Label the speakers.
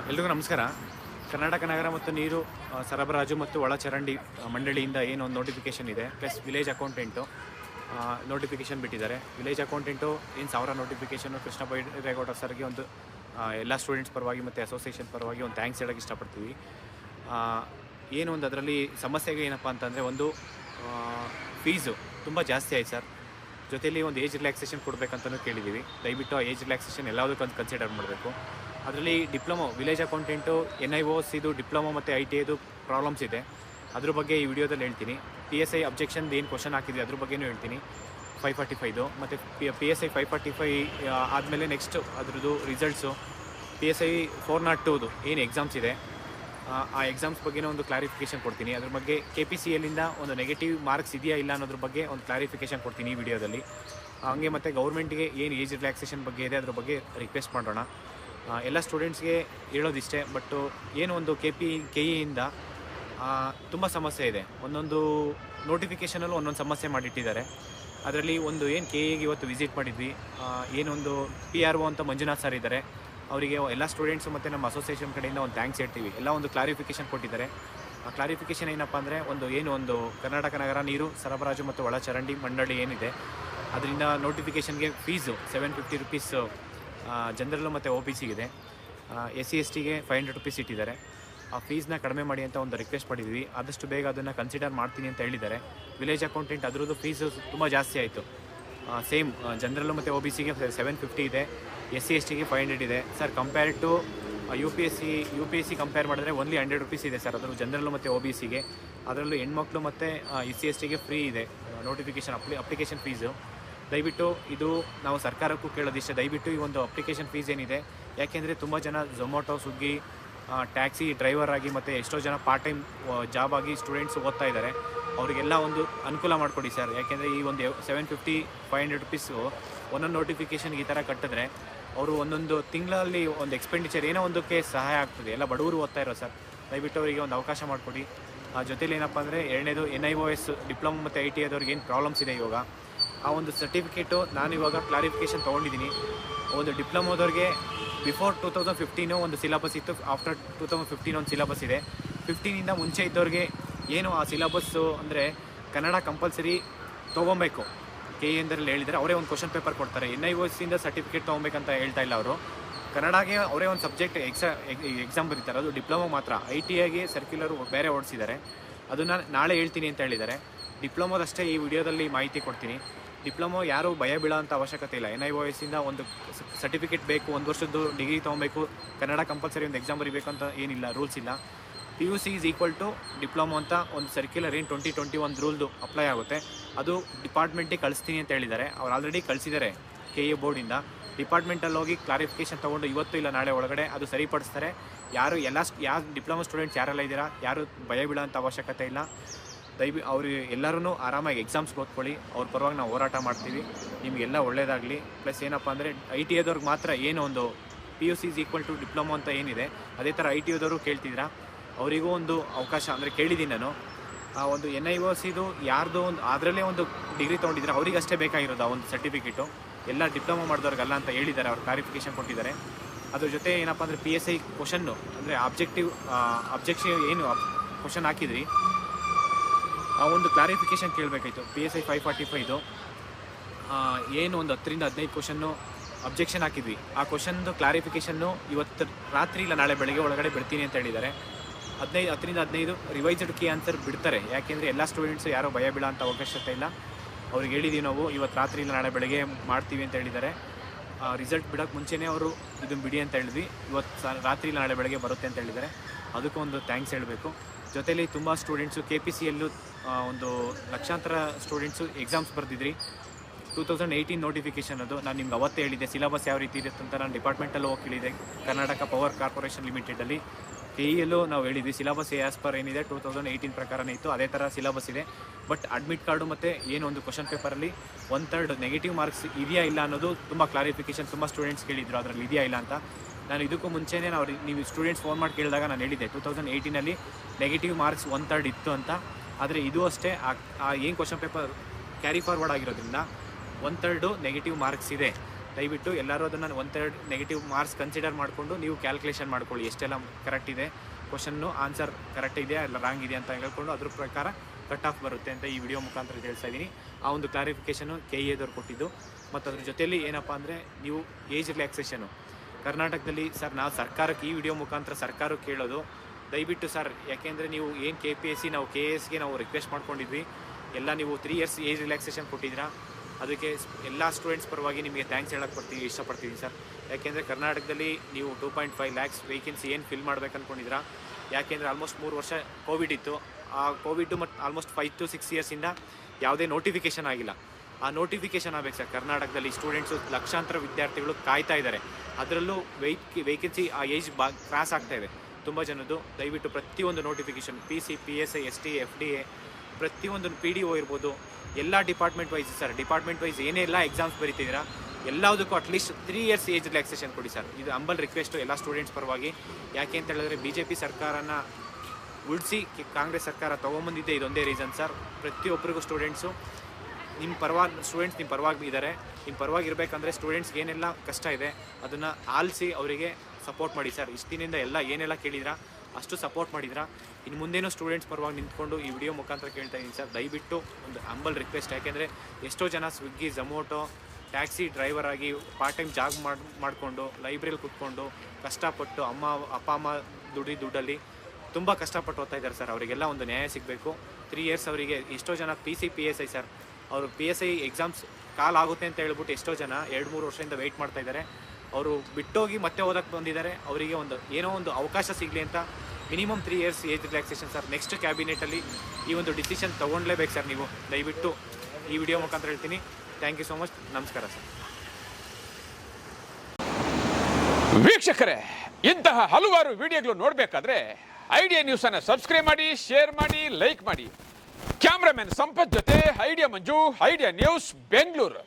Speaker 1: ಎಲ್ರಿಗೂ ನಮಸ್ಕಾರ. ಕರ್ನಾಟಕ ನಗರ ಮತ್ತು ನೀರು ಸರಬರಾಜು ಮತ್ತು ಒಳಚರಂಡಿ ಮಂಡಳಿಯಿಂದ ಏನು ಒಂದು ನೋಟಿಫಿಕೇಶನ್ ಇದೆ ಪ್ಲಸ್ ವಿಲೇಜ್ ಅಕೌಂಟೆಂಟು ನೋಟಿಫಿಕೇಷನ್ ಬಿಟ್ಟಿದ್ದಾರೆ. ವಿಲೇಜ್ ಅಕೌಂಟೆಂಟು ಏನು ಸಾವಿರ ನೋಟಿಫಿಕೇಷನ್ ಕೃಷ್ಣ ಬೈರೇಗೌಡ ಸರ್ಗೆ ಒಂದು ಎಲ್ಲ ಸ್ಟೂಡೆಂಟ್ಸ್ ಪರವಾಗಿ ಮತ್ತು ಅಸೋಸಿಯೇಷನ್ ಪರವಾಗಿ ಒಂದು ಥ್ಯಾಂಕ್ಸ್ ಹೇಳೋಕ್ಕೆ ಇಷ್ಟಪಡ್ತೀವಿ. ಏನು ಒಂದು ಅದರಲ್ಲಿ ಸಮಸ್ಯೆಗೆ ಏನಪ್ಪ ಅಂತಂದರೆ ಒಂದು ಫೀಸು ತುಂಬ ಜಾಸ್ತಿ ಆಯ್ತು ಸರ್ ಜೊತೆಯಲ್ಲಿ ಒಂದು ಏಜ್ ರಿಲ್ಯಾಕ್ಸೇಷನ್ ಕೊಡಬೇಕಂತಲೂ ಕೇಳಿದ್ದೀವಿ ದಯವಿಟ್ಟು ಆ ಏಜ್ ರಿಲ್ಯಾಕ್ಸೇಷನ್ ಎಲ್ಲದಕ್ಕೂ ಒಂದು ಕನ್ಸಿಡರ್ ಮಾಡಬೇಕು. ಅದರಲ್ಲಿ diploma village accountant N I O S ಇದು ಡಿಪ್ಲೊಮೊ ಮತ್ತು ಐ ಟಿ ಐದು ಪ್ರಾಬ್ಲಮ್ಸ್ ಇದೆ. ಅದ್ರ ಬಗ್ಗೆ ಈ ವಿಡಿಯೋದಲ್ಲಿ ಹೇಳ್ತೀನಿ. ಪಿ ಎಸ್ ಐ ಅಬ್ಜೆಕ್ಷನ್ ಏನು ಕ್ವಶನ್ ಹಾಕಿದೆ ಅದ್ರ ಬಗ್ಗೆನೂ ಹೇಳ್ತೀನಿ. ಫೈವ್ ಫಾರ್ಟಿ ಫೈದು ಮತ್ತು P S I five forty five ಆದಮೇಲೆ ನೆಕ್ಸ್ಟ್ ಅದ್ರದ್ದು results P S I four naught two ಏನು ಎಕ್ಸಾಮ್ಸ್ ಇದೆ. ಆ, ಎಕ್ಸಾಮ್ಸ್ ಬಗ್ಗೆನೇ ಒಂದು ಕ್ಲಾರಿಫಿಕೇಷನ್ ಕೊಡ್ತೀನಿ. ಅದ್ರ ಬಗ್ಗೆ ಕೆ ಪಿ ಸಿ ಎಲ್ಲಿಂದ ಒಂದು ನೆಗೆಟಿವ್ ಮಾರ್ಕ್ಸ್ ಇದೆಯಾ ಇಲ್ಲ ಅನ್ನೋದ್ರ ಬಗ್ಗೆ ಒಂದು ಕ್ಲಾರಿಫಿಕೇಷನ್ ಕೊಡ್ತೀನಿ ಈ ವಿಡಿಯೋದಲ್ಲಿ. ಹಂಗೆ ಮತ್ತು ಗೌರ್ಮೆಂಟ್ಗೆ ಏನು ಏಜ್ ರಿಲ್ಯಾಕ್ಸೇಷನ್ ಬಗ್ಗೆ ಇದೆ ಅದ್ರ ಬಗ್ಗೆ ರಿಕ್ವೆಸ್ಟ್ ಮಾಡೋಣ. ಎಲ್ಲ ಸ್ಟೂಡೆಂಟ್ಸ್ಗೆ ಹೇಳೋದಿಷ್ಟೇ, ಬಟ್ಟು ಏನು ಒಂದು ಕೆ ಪಿ ಕೆ ಇಯಿಂದ ತುಂಬ ಸಮಸ್ಯೆ ಇದೆ. ಒಂದೊಂದು ನೋಟಿಫಿಕೇಷನಲ್ಲೂ ಒಂದೊಂದು ಸಮಸ್ಯೆ ಮಾಡಿಟ್ಟಿದ್ದಾರೆ. ಅದರಲ್ಲಿ ಒಂದು ಏನು ಕೆ ಎಗೆ ಇವತ್ತು ವಿಸಿಟ್ ಮಾಡಿದ್ವಿ ಏನೊಂದು ಪಿ ಆರ್ ಒ ಅಂತ ಮಂಜುನಾಥ್ ಸರ್ ಇದ್ದಾರೆ. ಅವರಿಗೆ ಎಲ್ಲ ಸ್ಟೂಡೆಂಟ್ಸು ಮತ್ತು ನಮ್ಮ ಅಸೋಸಿಯೇಷನ್ ಕಡೆಯಿಂದ ಒಂದು ಥ್ಯಾಂಕ್ಸ್ ಹೇಳ್ತೀವಿ. ಎಲ್ಲ ಒಂದು ಕ್ಲಾರಿಫಿಕೇಶನ್ ಕೊಟ್ಟಿದ್ದಾರೆ. ಆ ಕ್ಲಾರಿಫಿಕೇಷನ್ ಏನಪ್ಪ ಅಂದರೆ, ಒಂದು ಏನು ಒಂದು ಕರ್ನಾಟಕ ನಗರ ನೀರು, ಸರಬರಾಜು ಮತ್ತು ಒಳಚರಂಡಿ ಮಂಡಳಿ ಏನಿದೆ, ಅದರಿಂದ ನೋಟಿಫಿಕೇಷನ್ಗೆ fees seven fifty rupees general ಮತ್ತು ಒ ಬಿ ಸಿಗಿದೆ ಎಸ್ ಸಿ ಎಸ್ ಟಿಗೆ ಫೈವ್ ಹಂಡ್ರೆಡ್ ರುಪೀಸ್ ಇಟ್ಟಿದ್ದಾರೆ. ಆ ಫೀಸ್ನ ಕಡಿಮೆ ಮಾಡಿ ಅಂತ ಒಂದು ರಿಕ್ವೆಸ್ಟ್ ಮಾಡಿದ್ವಿ. ಆದಷ್ಟು ಬೇಗ ಅದನ್ನು ಕನ್ಸಿಡರ್ ಮಾಡ್ತೀನಿ ಅಂತ ಹೇಳಿದ್ದಾರೆ. ವಿಲೇಜ್ ಅಕೌಂಟೆಂಟ್ ಅದರದ್ದು ಫೀಸು ತುಂಬ ಜಾಸ್ತಿ ಆಯಿತು. ಸೇಮ್ ಜನರಲ್ಲು ಮತ್ತು ಒ ಬಿ ಸಿಗೆ ಸೆವೆನ್ ಫಿಫ್ಟಿ ಇದೆ. ಎಸ್ ಸಿ ಎಸ್ ಟಿಗೆ ಫೈವ್ ಹಂಡ್ರೆಡ್ ಇದೆ. Sir compare to U P S C U P S C compare ಮಾಡಿದ್ರೆ ಓನ್ಲಿ ಹಂಡ್ರೆಡ್ ರುಪೀಸ್ ಇದೆ ಸರ್ ಅದರಲ್ಲೂ ಜನರಲ್ ಮತ್ತು ಒ ಬಿ ಸಿಗೆ ಅದರಲ್ಲೂ ಹೆಣ್ಮಕ್ಳು ಮತ್ತು ಎಸ್ ಸಿ ಎಸ್ ಟಿಗೆ ಫ್ರೀ ಇದೆ. ನೋಟಿಫಿಕೇಶನ್ ಅಪ್ಲಿ ಅಪ್ಲಿಕೇಶನ್ ಫೀಸು ದಯವಿಟ್ಟು ಇದು ನಾವು ಸರ್ಕಾರಕ್ಕೂ ಕೇಳೋದಿಷ್ಟೇ. ದಯವಿಟ್ಟು ಈ ಒಂದು ಅಪ್ಲಿಕೇಶನ್ ಫೀಸ್ ಏನಿದೆ, ಯಾಕೆಂದರೆ ತುಂಬ ಜನ ಝೊಮ್ಯಾಟೊ ಸ್ವಿಗ್ಗಿ ಟ್ಯಾಕ್ಸಿ ಡ್ರೈವರ್ ಆಗಿ ಮತ್ತು ಎಷ್ಟೋ ಜನ ಪಾರ್ಟ್ ಟೈಮ್ ಜಾಬ್ ಆಗಿ ಸ್ಟೂಡೆಂಟ್ಸ್ ಓದ್ತಾ ಇದ್ದಾರೆ. ಅವರಿಗೆಲ್ಲ ಒಂದು ಅನುಕೂಲ ಮಾಡಿಕೊಡಿ ಸರ್ ಯಾಕೆಂದರೆ ಈ ಒಂದು seven fifty five hundred rupees ಒಂದೊಂದು ನೋಟಿಫಿಕೇಷನ್ಗೆ ಈ ಥರ ಕಟ್ಟಿದ್ರೆ ಅವರು ಒಂದೊಂದು ತಿಂಗಳಲ್ಲಿ ಒಂದು ಎಕ್ಸ್ಪೆಂಡಿಚರ್ ಏನೋ ಒಂದಕ್ಕೆ ಸಹಾಯ ಆಗ್ತದೆ. ಎಲ್ಲ ಬಡವರು ಓದ್ತಾ ಇರೋ ಸರ್ ದಯವಿಟ್ಟು ಅವರಿಗೆ ಒಂದು ಅವಕಾಶ ಮಾಡಿಕೊಡಿ. ಆ, ಜೊತೆಲಿ ಏನಪ್ಪ ಅಂದರೆ ಎರಡನೇದು N I O S diploma ಮತ್ತು ಐ ಟಿ ಐದವ್ರಿಗೆ ಏನು ಪ್ರಾಬ್ಲಮ್ಸ್ ಇದೆ ಇವಾಗ? ಆ ಒಂದು ಸರ್ಟಿಫಿಕೇಟು ನಾನು ಇವಾಗ ಕ್ಲಾರಿಫಿಕೇಷನ್ ತೊಗೊಂಡಿದ್ದೀನಿ. ಒಂದು ಡಿಪ್ಲೊಮೋದವ್ರಿಗೆ ಬಿಫೋರ್ ಟೂ ತೌಸಂಡ್ ಫಿಫ್ಟೀನು ಒಂದು ಸಿಲಬಸ್ ಇತ್ತು. ಆಫ್ಟರ್ ಟೂ ತೌಸಂಡ್ ಫಿಫ್ಟೀನ್ ಒಂದು ಸಿಲಬಸ್ ಇದೆ. ಫಿಫ್ಟೀನಿಂದ ಮುಂಚೆ ಇದ್ದವ್ರಿಗೆ ಏನು ಆ ಸಿಲಬಸ್ಸು ಅಂದರೆ ಕನ್ನಡ ಕಂಪಲ್ಸರಿ ತೊಗೊಬೇಕು. ಕೆ ಎಂದರಲ್ಲಿ ಹೇಳಿದರೆ ಅವರೇ ಒಂದು ಕ್ವಶನ್ ಪೇಪರ್ ಕೊಡ್ತಾರೆ. ಎನ್ ಐ ಇಂದ ಸರ್ಟಿಫಿಕೇಟ್ ತೊಗೊಬೇಕಂತ ಹೇಳ್ತಾ ಇಲ್ಲ ಅವರು. ಕನ್ನಡಗೆ ಅವರೇ ಒಂದು ಸಬ್ಜೆಕ್ಟ್ ಎಕ್ಸಾ ಎಕ್ಸಾಮ್ ಬರೀತಾರೆ. ಅದು ಡಿಪ್ಲೊಮಾ ಮಾತ್ರ. ಐ ಟಿ ಆಗಿ ಸರ್ಕ್ಯುಲರು ಬೇರೆ ಓಡಿಸಿದ್ದಾರೆ. ಅದನ್ನು ನಾಳೆ ಹೇಳ್ತೀನಿ ಅಂತ ಹೇಳಿದ್ದಾರೆ. ಡಿಪ್ಲೊಮೋದಷ್ಟೇ ಈ ವಿಡಿಯೋದಲ್ಲಿ ಮಾಹಿತಿ ಕೊಡ್ತೀನಿ. ಡಿಪ್ಲೊಮೊ ಯಾರೂ ಭಯ ಬೀಳೋಂಥ ಅವಶ್ಯಕತೆ ಇಲ್ಲ. ಎನ್ ಐ ಒ ಎಸ್ಸಿಂದ ಒಂದು ಸರ್ಟಿಫಿಕೇಟ್ ಬೇಕು, ಒಂದು ವರ್ಷದ್ದು ಡಿಗ್ರಿ ತೊಗೊಬೇಕು, ಕನ್ನಡ ಕಂಪಲ್ಸರಿ ಒಂದು ಎಕ್ಸಾಮ್ ಬರೀಬೇಕು ಅಂತ ಏನಿಲ್ಲ ರೂಲ್ಸ್ ಇಲ್ಲ. P U C is equal to diploma ಅಂತ ಒಂದು ಸರ್ಕ್ಯುಲರ್ ಏನು ಟ್ವೆಂಟಿ ಟ್ವೆಂಟಿ ಒಂದು ರೂಲ್ದು ಅಪ್ಲೈ ಆಗುತ್ತೆ. ಅದು ಡಿಪಾರ್ಟ್ಮೆಂಟಿಗೆ ಕಳಿಸ್ತೀನಿ ಅಂತ ಹೇಳಿದ್ದಾರೆ. ಅವ್ರು ಆಲ್ರೆಡಿ ಕಳಿಸಿದ್ದಾರೆ ಕೆ ಎ ಬೋರ್ಡಿಂದ ಡಿಪಾರ್ಟ್ಮೆಂಟಲ್ಲಿ ಹೋಗಿ ಕ್ಲಾರಿಫಿಕೇಶನ್ ತೊಗೊಂಡು ಇವತ್ತು ಇಲ್ಲ ನಾಳೆ ಒಳಗಡೆ ಅದು ಸರಿಪಡಿಸ್ತಾರೆ. ಯಾರು ಎಲ್ಲ ಯಾರು ಡಿಪ್ಲೊಮಾ ಸ್ಟೂಡೆಂಟ್ಸ್ ಯಾರೆಲ್ಲ ಇದ್ದೀರಾ, ಯಾರು ಭಯ ಬೀಳೋಂಥ ಅವಶ್ಯಕತೆ ಇಲ್ಲ. ದಯವಿ ಅವರು ಎಲ್ಲರೂ ಆರಾಮಾಗಿ ಎಕ್ಸಾಮ್ಸ್ಗೆ ಓದ್ಕೊಳ್ಳಿ. ಅವ್ರ ಪರವಾಗಿ ನಾವು ಹೋರಾಟ ಮಾಡ್ತೀವಿ. ನಿಮಗೆಲ್ಲ ಒಳ್ಳೇದಾಗಲಿ. ಪ್ಲಸ್ ಏನಪ್ಪ ಅಂದರೆ ಐ ಟಿ ಎದವ್ರಿಗೆ ಮಾತ್ರ ಏನೋ ಒಂದು P U C is equal to diploma ಅಂತ ಏನಿದೆ, ಅದೇ ಥರ ಐ ಟಿ ಎದವರು ಕೇಳ್ತಿದ್ರ? ಅವರಿಗೂ ಒಂದು ಅವಕಾಶ ಅಂದರೆ ಕೇಳಿದ್ದೀನಿ ನಾನು. ಆ ಒಂದು ಎನ್ ಐ ಒ ಸಿದು ಯಾರ್ದು ಒಂದು ಅದರಲ್ಲೇ ಒಂದು ಡಿಗ್ರಿ ತೊಗೊಂಡಿದ್ರೆ ಅವರಿಗಷ್ಟೇ ಬೇಕಾಗಿರೋದು ಆ ಒಂದು ಸರ್ಟಿಫಿಕೇಟು ಎಲ್ಲ ಡಿಪ್ಲೊಮಾ ಮಾಡಿದವ್ರಿಗಲ್ಲ ಅಂತ ಹೇಳಿದ್ದಾರೆ, ಅವ್ರು ಕ್ವಾರಿಫಿಕೇಷನ್ ಕೊಟ್ಟಿದ್ದಾರೆ. ಅದ್ರ ಜೊತೆ ಏನಪ್ಪ ಅಂದರೆ ಪಿ ಎಸ್ ಐ ಕ್ವಶನ್ನು ಅಂದರೆ ಆಬ್ಜೆಕ್ಟಿವ್ ಅಬ್ಜೆಕ್ಷನ್ ಏನು ಕ್ವಶನ್ ಹಾಕಿದ್ರಿ. ಆ ಒಂದು clarification ಕೇಳಬೇಕಾಯ್ತು. P S I five forty five ಏನು ಒಂದು ಹತ್ತರಿಂದ ಹದಿನೈದು ಕ್ವಶನ್ನು ಅಬ್ಜೆಕ್ಷನ್ ಹಾಕಿದ್ವಿ. ಆ ಕ್ವಶನ್ದು ಕ್ಲಾರಿಫಿಕೇಷನ್ನು ಇವತ್ತು ರಾತ್ರಿ ಇಲ್ಲ ನಾಳೆ ಬೆಳಗ್ಗೆ ಒಳಗಡೆ ಬಿಡ್ತೀನಿ ಅಂತ ಹೇಳಿದ್ದಾರೆ. ಹದಿನೈದು, ಹತ್ತರಿಂದ ಹದಿನೈದು ರಿವೈಸ್ಡ್ ಕೀ ಆನ್ಸರ್ ಬಿಡ್ತಾರೆ. ಯಾಕೆಂದರೆ ಎಲ್ಲ ಸ್ಟೂಡೆಂಟ್ಸು ಯಾರೋ ಭಯ ಬೀಳೋ ಅಂತ ಅವಕಾಶತೆ ಇಲ್ಲ. ಅವ್ರಿಗೆ ಹೇಳಿದ್ದೀವಿ ನಾವು, ಇವತ್ತು ರಾತ್ರಿ ಇಲ್ಲ ನಾಳೆ ಬೆಳಗ್ಗೆ ಮಾಡ್ತೀವಿ ಅಂತ ಹೇಳಿದ್ದಾರೆ. ರಿಸಲ್ಟ್ ಬಿಡೋಕ್ಕೆ ಮುಂಚೆನೇ ಅವರು ಇದನ್ನು ಬಿಡಿ ಅಂತ ಹೇಳಿದ್ವಿ. ಇವತ್ತು ರಾತ್ರಿ ಇಲ್ಲ ನಾಳೆ ಬೆಳಗ್ಗೆ ಬರುತ್ತೆ ಅಂತ ಹೇಳಿದ್ದಾರೆ. ಅದಕ್ಕೂ ಒಂದು ಥ್ಯಾಂಕ್ಸ್ ಹೇಳಬೇಕು. ಜೊತೆಲಿ ತುಂಬ ಸ್ಟೂಡೆಂಟ್ಸು ಕೆ ಪಿ ಸಿಯಲ್ಲೂ ಒಂದು ಲಕ್ಷಾಂತರ ಸ್ಟೂಡೆಂಟ್ಸು ಎಕ್ಸಾಮ್ಸ್ ಬರೆದಿದ್ರಿ. ಟೂ ತೌಸಂಡ್ ಏಯ್ಟೀನ್ ನೋಟಿಫಿಕೇಶನ್ ಅದು. ನಾನು ನಿಮ್ಗೆ ಅವತ್ತೇ ಹೇಳಿದ್ದೆ ಸಿಲಬಸ್ ಯಾವ ರೀತಿ ಇರುತ್ತೆ ಅಂತ ನಾನು ಡಿಪಾರ್ಟ್ಮೆಂಟಲ್ಲಿ ಹೋಗಿ ಕೇಳಿದೆ ಕರ್ನಾಟಕ ಪವರ್ ಕಾರ್ಪೊರೇಷನ್ ಲಿಮಿಟೆಡಲ್ಲಿ ಕೆ ಇಯಲ್ಲೂ ನಾವು ಹೇಳಿದ್ವಿ ಸಿಲಬಸ್ ಆಸ್ ಪರ್ ಏನಿದೆ ಟೂ ತೌಸಂಡ್ ಏಯ್ಟೀನ್ ಪ್ರಕಾರನೇ ಇತ್ತು. ಅದೇ ಥರ ಸಿಲಬಸ್ ಇದೆ. ಬಟ್ ಅಡ್ಮಿಟ್ ಕಾರ್ಡು ಮತ್ತು ಏನು ಒಂದು ಕ್ವಶನ್ ಪೇಪರಲ್ಲಿ ಒನ್ ಥರ್ಡ್ ನೆಗೆಟಿವ್ ಮಾರ್ಕ್ಸ್ ಇದೆಯಾ ಇಲ್ಲ ಅನ್ನೋದು ತುಂಬ ಕ್ಲಾರಿಫಿಕೇಶನ್ ತುಂಬ ಸ್ಟೂಡೆಂಟ್ಸ್ ಕೇಳಿದ್ರು. ಅದರಲ್ಲಿ ಇದೆಯಾ ಇಲ್ಲ ಅಂತ. ನಾನು ಇದಕ್ಕೂ ಮುಂಚೆನೇ ನಾವು ನೀವು ಸ್ಟೂಡೆಂಟ್ಸ್ ಫೋನ್ ಮಾಡಿ ಕೇಳಿದಾಗ ನಾನು ಹೇಳಿದ್ದೆ. ಟೂ ತೌಸಂಡ್ ಏಯ್ಟೀನಲ್ಲಿ ನೆಗೆಟಿವ್ ಮಾರ್ಕ್ಸ್ ಒನ್ ಥರ್ಡ್ ಇತ್ತು ಅಂತ. ಆದರೆ ಇದು ಅಷ್ಟೇ, ಆ ಏನು ಕ್ವಶನ್ ಪೇಪರ್ ಕ್ಯಾರಿ ಫಾರ್ವರ್ಡ್ ಆಗಿರೋದ್ರಿಂದ ಒನ್ ಥರ್ಡು ನೆಗೆಟಿವ್ ಮಾರ್ಕ್ಸ್ ಇದೆ. ದಯವಿಟ್ಟು ಎಲ್ಲರೂ ಅದನ್ನು one third negative marks consider ಮಾಡಿಕೊಂಡು ನೀವು ಕ್ಯಾಲ್ಕುಲೇಷನ್ ಮಾಡ್ಕೊಳ್ಳಿ. ಎಷ್ಟೆಲ್ಲ ಕರೆಕ್ಟ್ ಇದೆ ಕ್ವಶನ್ನು ಆನ್ಸರ್ ಕರೆಕ್ಟ್ ಇದೆ ಇಲ್ಲ ರಾಂಗ್ ಇದೆ ಅಂತ ಹೇಳ್ಕೊಂಡು ಅದ್ರ ಪ್ರಕಾರ ಕಟ್ ಆಫ್ ಬರುತ್ತೆ ಅಂತ ಈ ವಿಡಿಯೋ ಮುಖಾಂತರ ತಿಳಿಸ್ತಾ ಇದ್ದೀನಿ. ಆ ಒಂದು ಕ್ಲಾರಿಫಿಕೇಷನು ಕೆ ಎದವ್ರು ಕೊಟ್ಟಿದ್ದು. ಮತ್ತು ಅದ್ರ ಜೊತೆಯಲ್ಲಿ ಏನಪ್ಪ ಅಂದರೆ ನೀವು ಏಜ್ ರಿಲ್ಯಾಕ್ಸೇಷನು ಕರ್ನಾಟಕದಲ್ಲಿ ಸರ್, ನಾವು ಸರ್ಕಾರಕ್ಕೆ ಈ ವಿಡಿಯೋ ಮುಖಾಂತರ ಸರ್ಕಾರಕ್ಕೆ ಕೇಳೋದು, ದಯವಿಟ್ಟು ಸರ್, ಯಾಕೆಂದರೆ ನೀವು ಏನು ಕೆ ಪಿ ಎಸ್ ಸಿ ನಾವು ಕೆ ಎಸ್ಗೆ ನಾವು ರಿಕ್ವೆಸ್ಟ್ ಮಾಡ್ಕೊಂಡಿದ್ವಿ. ಎಲ್ಲ ನೀವು ತ್ರೀ ಇಯರ್ಸ್ ಏಜ್ ರಿಲ್ಯಾಕ್ಸೇಷನ್ ಕೊಟ್ಟಿದ್ದೀರಾ. ಅದಕ್ಕೆ ಎಲ್ಲ ಸ್ಟೂಡೆಂಟ್ಸ್ ಪರವಾಗಿ ನಿಮಗೆ ಥ್ಯಾಂಕ್ಸ್ ಹೇಳಕ್ಕೆ ಬರ್ತೀವಿ ಇಷ್ಟಪಡ್ತೀನಿ ಸರ್. ಯಾಕೆಂದರೆ ಕರ್ನಾಟಕದಲ್ಲಿ ನೀವು two point five lakhs vacancy ಏನು ಫಿಲ್ ಮಾಡ್ಬೇಕು ಅಂದ್ಕೊಂಡಿದ್ದೀರಾ ಯಾಕೆಂದರೆ ಆಲ್ಮೋಸ್ಟ್ ಮೂರು ವರ್ಷ ಕೋವಿಡ್ ಇತ್ತು. ಆ ಕೋವಿಡ್ ಮತ್ತು ಆಲ್ಮೋಸ್ಟ್ ಫೈವ್ ಟು ಸಿಕ್ಸ್ ಇಯರ್ಸಿಂದ ಯಾವುದೇ ನೋಟಿಫಿಕೇಷನ್ ಆಗಿಲ್ಲ. ಆ ನೋಟಿಫಿಕೇಶನ್ ಆಗಬೇಕು ಸರ್. ಕರ್ನಾಟಕದಲ್ಲಿ ಸ್ಟೂಡೆಂಟ್ಸು ಲಕ್ಷಾಂತರ ವಿದ್ಯಾರ್ಥಿಗಳು ಕಾಯ್ತಾ ಇದ್ದಾರೆ. ಅದರಲ್ಲೂ ವೆಯ್ಕ್ ವೇಕೆನ್ಸಿ ಆ ಏಜ್ ಬಾ ಕ್ರಾಸ್ ಆಗ್ತಾ ಇದೆ. ತುಂಬ ಜನದ್ದು. ದಯವಿಟ್ಟು ಪ್ರತಿಯೊಂದು notification P C P S I S T F D A ಪ್ರತಿಯೊಂದು ಪಿ ಡಿ ಒ ಇರ್ಬೋದು. ಎಲ್ಲ department wise sir. Department wise ಏನೇ ಎಲ್ಲ ಎಕ್ಸಾಮ್ಸ್ ಬರೀತಿದ್ದೀರಾ? ಎಲ್ಲದಕ್ಕೂ at least three years age relaxation ಕೊಡಿ ಸರ್. ಇದು ಅಂಬಲ್ ರಿಕ್ವೆಸ್ಟು ಎಲ್ಲ ಸ್ಟೂಡೆಂಟ್ಸ್ ಪರವಾಗಿ. ಯಾಕೆ ಅಂತ ಹೇಳಿದ್ರೆ ಬಿ ಜೆ ಪಿ ಸರ್ಕಾರನ ಉಳಿಸಿ, ಕಾಂಗ್ರೆಸ್ ಸರ್ಕಾರ ತೊಗೊಂಬಂದಿದ್ದೆ ಇದೊಂದೇ ರೀಸನ್ ಸರ್. ಪ್ರತಿಯೊಬ್ಬರಿಗೂ ಸ್ಟೂಡೆಂಟ್ಸು ನಿಮ್ಮ ಪರವಾಗಿ ಸ್ಟೂಡೆಂಟ್ಸ್ ನಿಮ್ಮ ಪರವಾಗಿ ಇದ್ದಾರೆ ನಿಮ್ಮ ಪರವಾಗಿ ಇರಬೇಕಂದ್ರೆ ಸ್ಟೂಡೆಂಟ್ಸ್ಗೆ ಏನೆಲ್ಲ ಕಷ್ಟ ಇದೆ, ಅದನ್ನು ಆಲಿಸಿ ಅವರಿಗೆ ಸಪೋರ್ಟ್ ಮಾಡಿ ಸರ್. ಇಷ್ಟು ದಿನದಿಂದ ಎಲ್ಲ ಏನೆಲ್ಲ ಕೇಳಿದ್ರಾ, ಅಷ್ಟು ಸಪೋರ್ಟ್ ಮಾಡಿದ್ರಾ. ಇನ್ನು ಮುಂದೇನೂ ಸ್ಟೂಡೆಂಟ್ಸ್ ಪರವಾಗಿ ನಿಂತ್ಕೊಂಡು ಈ ವಿಡಿಯೋ ಮುಖಾಂತರ ಕೇಳ್ತಾ ಇದ್ದೀನಿ ಸರ್. ದಯವಿಟ್ಟು ಒಂದು ಅಂಬಲ್ ರಿಕ್ವೆಸ್ಟ್ ಯಾಕೆಂದರೆ ಎಷ್ಟೋ ಜನ ಸ್ವಿಗ್ಗಿ ಝೊಮೋಟೊ ಟ್ಯಾಕ್ಸಿ ಡ್ರೈವರ್ ಆಗಿ ಪಾರ್ಟ್ ಟೈಮ್ ಜಾಬ್ ಮಾಡಿ, ಮಾಡಿಕೊಂಡು ಲೈಬ್ರರಿಲಿ ಕೂತ್ಕೊಂಡು ಕಷ್ಟಪಟ್ಟು ಅಮ್ಮ, ಅಪ್ಪ, ಅಮ್ಮ ದುಡಿ ದುಡ್ಡಲ್ಲಿ ತುಂಬ ಕಷ್ಟಪಟ್ಟು ಓದ್ತಾ ಇದ್ದಾರೆ ಸರ್. ಅವರಿಗೆಲ್ಲ ಒಂದು ನ್ಯಾಯ ಸಿಗಬೇಕು. ತ್ರೀ ಇಯರ್ಸ್ ಅವರಿಗೆ ಎಷ್ಟೋ ಜನ P C P S I sir. ಅವರು P S I exams call ಆಗುತ್ತೆ ಅಂತ ಹೇಳ್ಬಿಟ್ಟು ಎಷ್ಟೋ ಜನ ಎರಡು ಮೂರು ವರ್ಷದಿಂದ ವೆಯ್ಟ್ ಮಾಡ್ತಾ ಇದ್ದಾರೆ. ಅವರು ಬಿಟ್ಟೋಗಿ ಮತ್ತೆ ಓದಕ್ಕೆ ಬಂದಿದ್ದಾರೆ. ಅವರಿಗೆ ಒಂದು ಏನೋ ಒಂದು ಅವಕಾಶ ಸಿಗಲಿ ಅಂತ minimum three years age relaxation sir next ಕ್ಯಾಬಿನೆಟಲ್ಲಿ ಈ ಒಂದು ಡಿಸಿಷನ್ ತೊಗೊಂಡ್ಲೇಬೇಕು ಸರ್ ನೀವು. ದಯವಿಟ್ಟು ಈ ವಿಡಿಯೋ ಮುಖಾಂತರ ಹೇಳ್ತೀನಿ. ಥ್ಯಾಂಕ್ ಯು ಸೊ ಮಚ್ ನಮಸ್ಕಾರ ಸರ್
Speaker 2: ವೀಕ್ಷಕರೇ, ಇಂತಹ ಹಲವಾರು ವಿಡಿಯೋಗಳು ನೋಡಬೇಕಾದ್ರೆ ಐಡಿಯಾ ನ್ಯೂಸನ್ನು ಸಬ್ಸ್ಕ್ರೈಬ್ ಮಾಡಿ ಶೇರ್ ಮಾಡಿ ಲೈಕ್ ಮಾಡಿ. ಕ್ಯಾಮ್ರಾಮನ್ ಸಂಪತ್ ಜೊತೆ idea Manju idea news Bengaluru.